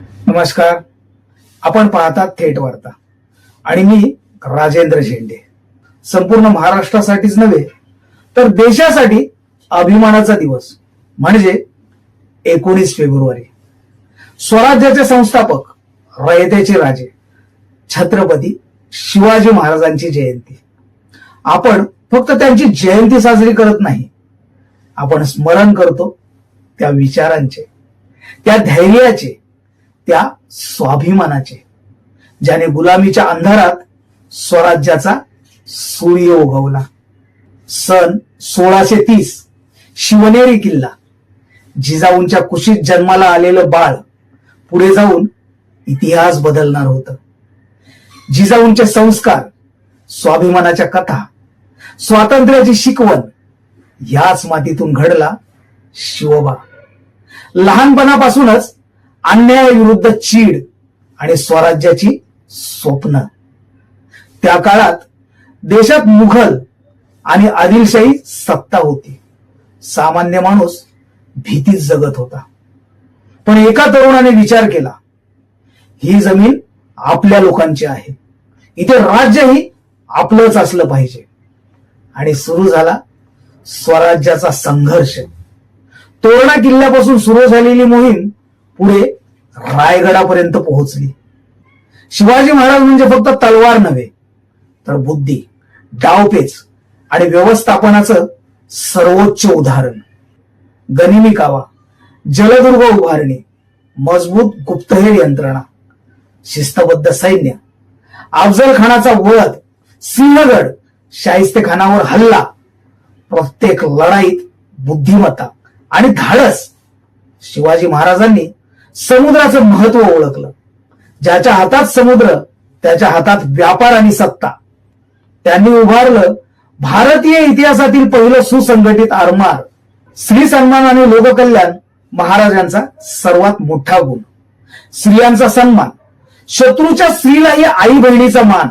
नमस्कार. आपण पाहतात थेट वार्ता. आणि मी राजेंद्र झेंडे. संपूर्ण महाराष्ट्रासाठीच नव्हे तर देशासाठी अभिमानाचा दिवस. म्हणजे एकोणीस फेब्रुवारी. स्वराज्याचे संस्थापक रयतेचे राजे छत्रपती शिवाजी महाराजांची जयंती. आपण फक्त त्यांची जयंती साजरी करत नाही आपण स्मरण करतो त्या विचारांचे त्या धैर्याचे त्या स्वाभिमानाचे. ज्याने गुलामीच्या अंधारात स्वराज्याचा सूर्य उगवला. सन सोळाशे तीस शिवनेरी किल्ला. जिजाऊंच्या कुशीत जन्माला आलेलं बाळ पुढे जाऊन इतिहास बदलणार होतं. जिजाऊंचे संस्कार स्वाभिमानाच्या कथा स्वातंत्र्याची शिकवण याच मातीतून घडला शिवबा लहानपणापासूनच अन्यायाविरुद्ध चीड आणि स्वराज्याची स्वप्न. त्या काळात देशात मुघल आणि आदिलशाही सत्ता होती. सामान्य माणूस भीतीच जगत होता. पण एका तरुणाने विचार केला ही जमीन आपल्या लोकांची आहे. इथे राज्यही आपलंच असलं पाहिजे. आणि सुरू झाला स्वराज्याचा संघर्ष. तोरणा किल्ल्यापासून सुरू झालेली मोहीम पुढे रायगडापर्यंत पोहोचली. शिवाजी महाराज म्हणजे फक्त तलवार नव्हे तर बुद्धी डावपेच आणि व्यवस्थापनाचं सर्वोच्च उदाहरण. गनिमी कावा जलदुर्ग उभारणी मजबूत गुप्तहेर यंत्रणा शिस्तबद्ध सैन्य अफजल खानाचा वध सिंहगड शाहिस्ते खानावर हल्ला प्रत्येक लढाईत बुद्धिमत्ता आणि धाडस शिवाजी महाराजांनी समुद्राचं महत्त्व ओळखलं. ज्याच्या हातात समुद्र त्याच्या हातात व्यापार आणि सत्ता. त्यांनी उभारलं भारतीय इतिहासातील पहिलं सुसंघटित आरमार. स्त्री सन्मान आणि लोककल्याण महाराजांचा सर्वात मोठा गुण. स्त्रियांचा सन्मान. शत्रूच्या स्त्रीलाही आई बहिणीचा मान.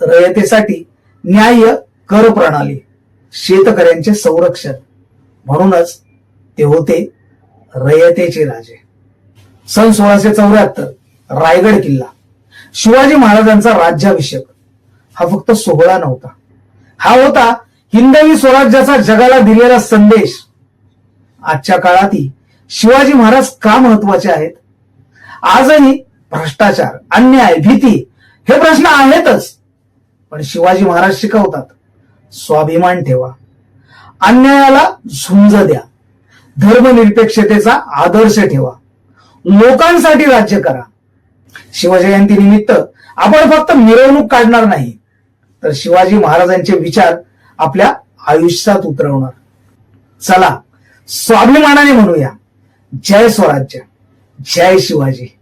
रयतेसाठी न्याय कर प्रणाली. शेतकऱ्यांचे संरक्षण. म्हणूनच ते होते रयतेचे राजे. सन सोळाशे चौऱ्याहत्तर रायगड किल्ला. शिवाजी महाराजांचा राज्याभिषेक. हा फक्त सोहळा नव्हता. हा होता हिंदवी स्वराज्याचा जगाला दिलेला संदेश. आजच्या काळातही शिवाजी महाराज का महत्त्वाचे आहेत? आजही भ्रष्टाचार अन्याय भीती हे प्रश्न आहेतच. पण शिवाजी महाराज शिकवतात स्वाभिमान ठेवा. अन्यायाला झुंज द्या. धर्मनिरपेक्षतेचा आदर्श ठेवा. लोकांसाठी राज्य करा. शिवजयंती निमित्त आपण फक्त मिरवणूक काढणार नाही तर शिवाजी महाराजांचे विचार आपल्या आयुष्यात उतरवणार. चला स्वाभिमानाने म्हणूया जय स्वराज्य जय शिवाजी.